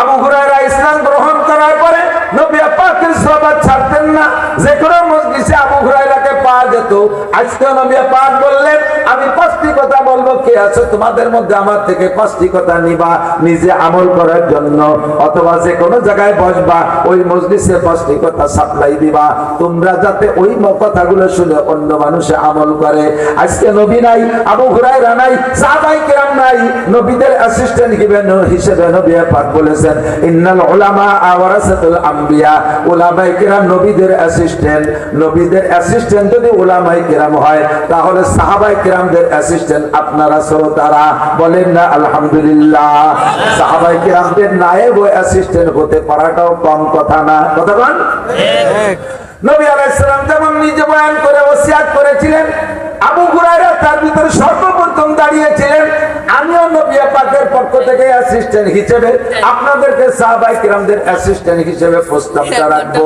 আবু হুরায়রা ইসলাম গ্রহণ করার পরে নবী পাকের সহবত ছাড়তেন না। যে কোনো মসজিদে আবু হুরায়রাকে পাওয়া যেত। আজকে নবী পাক বললেন, আমি পাঁচটি কথা বলব, কে আছো? তোমাদের মধ্যে আমার থেকে পাঁচটি কথা নিবা, নিজে আমল করার জন্য। অথবা যে কোনো জায়গায় বসবা, ওই মজলিসে পাঁচটি কথা সাপ্লাই দিবা। তোমরা যাতে ওই কথাগুলো শুনে অন্য মানুষে আমল করে। আজকে নবী নাই, আবু হুরায়রা নাই, সাহাবাই কেরাম নাই, নবীদের অ্যাসিস্ট্যান্ট হিসেবে নবী পাক বলেছেন, ইন্নাল উলামা আওয়ারাসাতুল আম্বিয়া। উলামায়ে কেরাম নবীদের অ্যাসিস্ট্যান্ট নবীদের অ্যাসিস্ট্যান্ট যদি উলামায়ে কেরাম হয়, তাহলে সাহাবায়ে কেরামদের অ্যাসিস্ট্যান্ট আপনারা শ্রোতারা বলেন না, আলহামদুলিল্লাহ। সাহাবাই কিরামদের নায়েব অ্যাসিস্ট্যান্ট হতে পারাটাও কম কথা না। কথা বল নবী আলাইহিস সালাম যেমন নিজে বয়ান করে ওসিয়াত করেছিলেন, আবু হুরায়রা তার ভিতরে সর্বপ্রথম দাঁড়িয়েছিলেন। আমিও নবী পাকের পক্ষ থেকে অ্যাসিস্ট্যান্ট হিসেবে আপনাদেরকে সাহাবাই কিরামদের অ্যাসিস্ট্যান্ট হিসেবে প্রস্তাবটা রাখব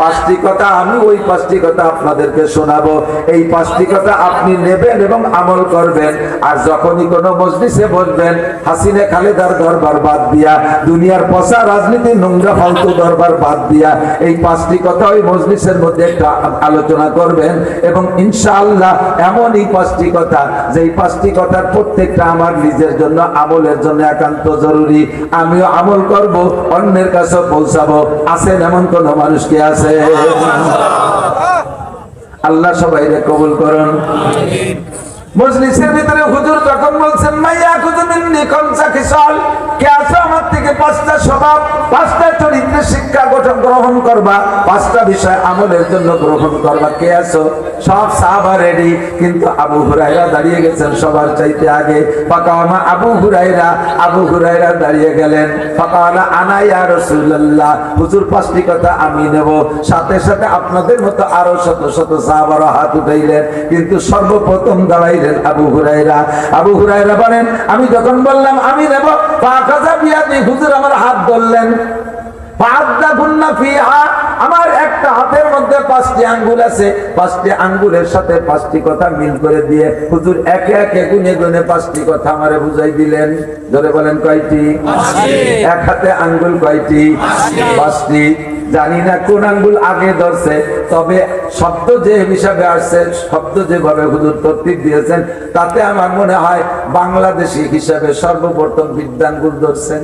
পাঁচটি কথা আমি ওই পাঁচটি কথা আপনাদেরকে শোনাবো। এই পাঁচটি কথা আপনি নেবেন এবং আমল করবেন। আর যখনই কোনো মজলিসে বসবেন হাসিনে খালেদার দরবার বাদ দিয়া দুনিয়ার পচা রাজনীতি নোংরা ফালতু দরবার বাদ দিয়া এই পাঁচটি কথা ওই মজলিসের মধ্যে একটা আলোচনা করবেন এবং ইনশাআল্লাহ এমন এই পাঁচটি কথা যে পাঁচটি কথার প্রত্যেকটা আমার নিজের জন্য আমলের জন্য একান্ত জরুরি। আমিও আমল করব অন্যের কাছে পৌঁছাবো। আছেন এমন কোন মানুষ কি আছে? আল্লাহ সবাই কবুল করুন। মজলিসের ভিতরে হুজুর তখন বলছেন মাইয়া খুজুমিন্নি মিন্নি খামসা খিসাল। পাঁচটা স্বভাব, পাঁচটা চরিত্রের শিক্ষা গঠন গ্রহণ করবা, পাঁচটা বিষয় আমলের জন্য গ্রহণ করবা। কে আছো? সব সাহাবা রেডি কিন্তু আবু হুরাইরা দাঁড়িয়ে গেছেন সবার চাইতে আগে। ফাকাওয়ানা আবু হুরাইরা আবু হুরাইরা দাঁড়িয়ে গেলেন। ফাকাওয়ানা আনা ইয়া রাসূলুল্লাহ, হুজুর পাঁচটি কথা আমি নেব। সাথে সাথে আপনাদের মতো আরও শত শত সাহাবারা হাত উঠাইলেন, কিন্তু সর্বপ্রথম দাঁড়াইলেন আবু হুরাইরা আবু হুরাইরা বলেন, আমি যখন বললাম আমি নেব পাকাজা বিয়াদি হুজুর আমার হাত ধরলেন। আমার একটা হাতের মধ্যে পাঁচটি আঙ্গুল আছে। পাঁচটি আঙ্গুলের সাথে পাঁচটি কথা মিল করে দিয়ে হুজুর একে একে গুনে গুনে পাঁচটি কথা আমারে বুঝাই দিলেন। ধরে বলেন কয়টি? এক হাতে আঙ্গুল কয়টি? পাঁচটি। জানি না কোন আঙ্গুল আগে ধরছে, তবে শব্দ যে হিসাবে আসছে, শব্দ যেভাবে হুজুর তরতিব দিয়েছেন, তাতে আমার মনে হয় বাংলাদেশি হিসাবে সর্বপ্রথম বিদ্যাঙ্গুল ধরছেন।